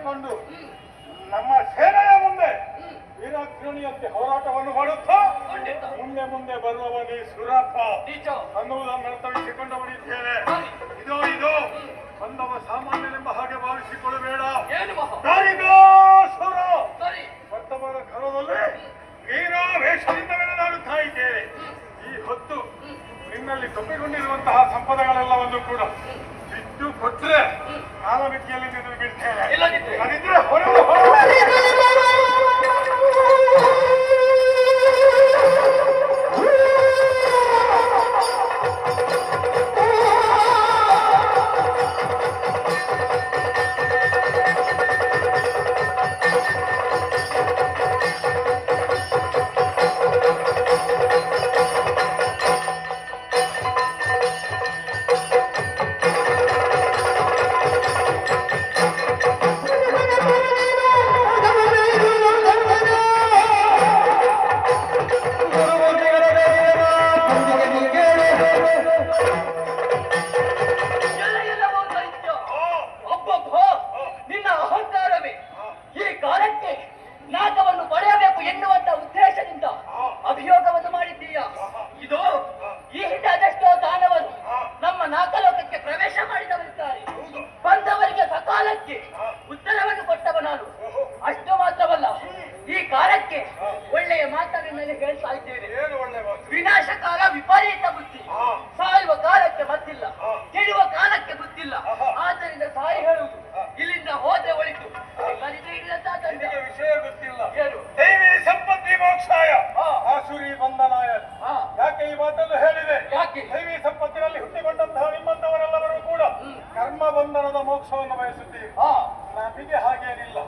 ಸೇರಿಕೊಂಡು ನಮ್ಮ ಸೇನೆಯ ಮುಂದೆ ವೀರಾಗ್ರಣಿಯಂತೆ ಹೋರಾಟವನ್ನು ಮಾಡುತ್ತಾ ಮುಂದೆ ಮುಂದೆ ಬರುವವನಿ ಸುರಾಪ ಅನ್ನುವುದನ್ನು ಅರ್ಥವಿಸಿಕೊಂಡವನಿದ್ದೇನೆ ಇದೋ ಇದು. ಬಂದವ ಸಾಮಾನ್ಯನೆಂಬ ಹಾಗೆ ಭಾವಿಸಿಕೊಳ್ಳಬೇಡ. ಕಾಲದಲ್ಲಿ ಕರದಲ್ಲಿ ವೀರಾವೇಶದಿಂದ ಬೆಳೆದಾಡುತ್ತಾ ಇದ್ದೇನೆ. ಈ ಹೊತ್ತು ನಿನ್ನಲ್ಲಿ ಕಮ್ಮಿಗೊಂಡಿರುವಂತಹ ಸಂಪದಗಳೆಲ್ಲವನ್ನು ಕೂಡ ಬಿಟ್ಟು ಕೊಟ್ಟರೆ ಕೊಟ್ರೆ ಕಾಲಮಿತಿಯಲ್ಲಿ ನಿನ್ನನ್ನು ಬಿಡ್ತೇನೆ ಇಲ್ಲದಿದ್ರೆ? ಮಾತು? ವಿನಾಶಕಾಲ ವಿಪರೀತ ಬುದ್ಧಿ. ಸಾಯುವ ಕಾಲಕ್ಕೆ ಮತ್ತಿಲ್ಲ ಆ. ಕೆಡುವ ಕಾಲಕ್ಕೆ ಗೊತ್ತಿಲ್ಲ. ಆದ್ದರಿಂದ ಸಾಯಿ ಹೇಳುವುದು. ಇಲ್ಲಿಂದ ಹೋದ್ರೆ ಒಳಿತು. ವಿಷಯ ಗೊತ್ತಿಲ್ಲ. ಸಂಪತ್ತಿ ಮೋಕ್ಷಾಯ. ಆಸುರಿ ಬಂಧನಾಯ. ಯಾಕೆ ಈ ಮಾತನ್ನು ಹೇಳಿದೆ? ಯಾಕೆ? ದೈವಿ ಸಂಪತ್ತಿನಲ್ಲಿ ಹುಟ್ಟಿಕೊಂಡಂತಹ ನಿಮ್ಮಂತವರೆಲ್ಲರೂ ಕೂಡ. ಕರ್ಮ ಬಂಧನದ ಮೋಕ್ಷವನ್ನು ಬಯಸುತ್ತೀವಿ ನಮಗೆ ಹಾಗೇನಿಲ್ಲ.